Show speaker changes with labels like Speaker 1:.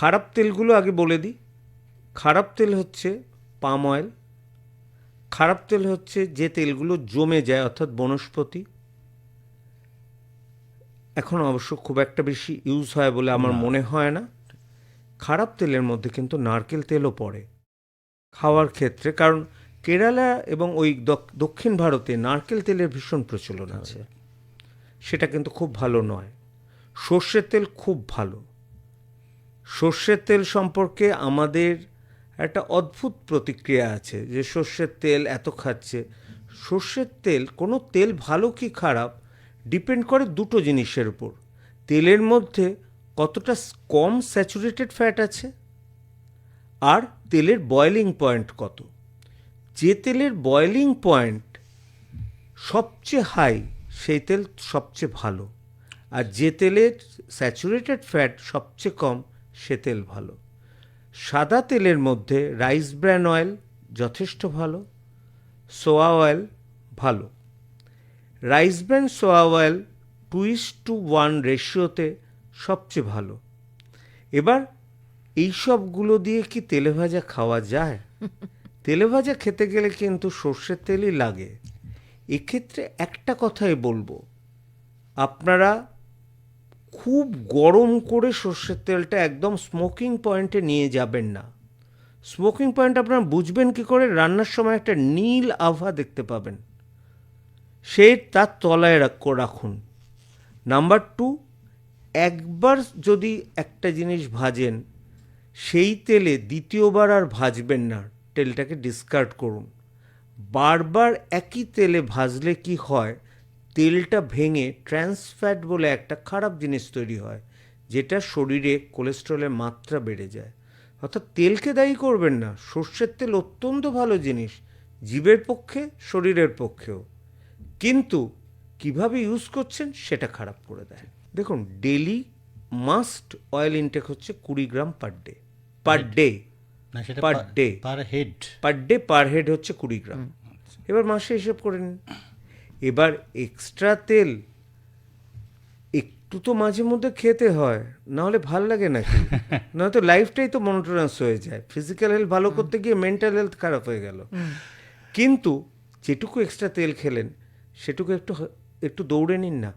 Speaker 1: খারাপ তেলগুলো আগে বলে দিই। খারাপ তেল হচ্ছে পাম অয়েল। খারাপ তেল হচ্ছে যে তেলগুলো জমে যায় অর্থাৎ বনস্পতি। এখন অবশ্য খুব একটা বেশি ইউজ হয় বলে আমার মনে হয় না। খারাপ তেলের মধ্যে কিন্তু নারকেল তেলও পড়ে খাওয়ার ক্ষেত্রে। কারণ কেরালা এবং ওই দক্ষিণ ভারতে নারকেল তেলের ভীষণ প্রচলন আছে। সেটা কিন্তু খুব ভালো নয়। সর্ষের তেল খুব ভালো। সর্ষের তেল সম্পর্কে আমাদের একটা অদ্ভুত প্রতিক্রিয়া আছে যে সর্ষের তেল এত খাচ্ছে। সর্ষের তেল, কোনো তেল ভালো কি খারাপ ডিপেন্ড করে দুটো জিনিসের উপর। তেলের মধ্যে কতটা কম স্যাচুরেটেড ফ্যাট আছে আর তেলের বয়েলিং পয়েন্ট কত। যে তেলের বয়েলিং পয়েন্ট সবচেয়ে হাই, সেই তেল সবচেয়ে ভালো। আর যে তেলের স্যাচুরেটেড ফ্যাট সবচেয়ে কম সে তেল ভালো। সাদা তেলের মধ্যে রাইস ব্র্যান অয়েল যথেষ্ট ভালো, সোয়া অয়েল ভালো। Rice bran soya oil two is to one রেশিওতে সবচেয়ে ভালো। এবার এই সবগুলো দিয়ে কি তেলে ভাজা খাওয়া যায়? তেলে ভাজা খেতে গেলে কিন্তু সর্ষের তেলই লাগে। এক্ষেত্রে একটা কথাই বলব। আপনারা খুব গরম করে সর্ষের তেলটা একদম স্মোকিং পয়েন্টে নিয়ে যাবেন না। স্মোকিং পয়েন্ট আপনারা বুঝবেন কি করে? রান্নার সময় একটা নীল আভা দেখতে পাবেন। সে তার তলায় রাখ- রাখুন। নাম্বার টু একবার যদি একটা জিনিস ভাজেন, সেই তেলে দ্বিতীয়বার আর ভাজবেন না, তেলটাকে ডিসকার্ড করুন। বারবার একই তেলে ভাজলে কি হয়? তেলটা ভেঙে ট্রান্সফ্যাট বলে একটা খারাপ জিনিস তৈরি হয় যেটা শরীরে কোলেস্ট্রলের মাত্রা বেড়ে যায়। অর্থাৎ তেলকে দায়ী করবেন না সর্ষের তেল অত্যন্ত ভালো জিনিস জীবের পক্ষে শরীরের পক্ষেও। কিন্তু কীভাবে ইউজ করছেন সেটা খারাপ করে দেয়। দেখুন ডেলি মাস্ট অয়েল ইনটেক হচ্ছে কুড়ি gram per day per day per day
Speaker 2: per head
Speaker 1: per day per head হচ্ছে কুড়ি গ্রাম। এবার মাসে হিসেব করে নিন। এবার এক্সট্রা তেল একটু তো মাঝে মধ্যে খেতে হয় না হলে ভালো লাগে নাকি? নয়তো লাইফটাই তো মনোটোনাস হয়ে যায় ফিজিক্যাল হেলথ ভালো করতে গিয়ে মেন্টাল হেলথ খারাপ হয়ে গেল। কিন্তু যেটুকু এক্সট্রা তেল খেলেন সেটুকু একটু একটু দৌড়ে নিন না।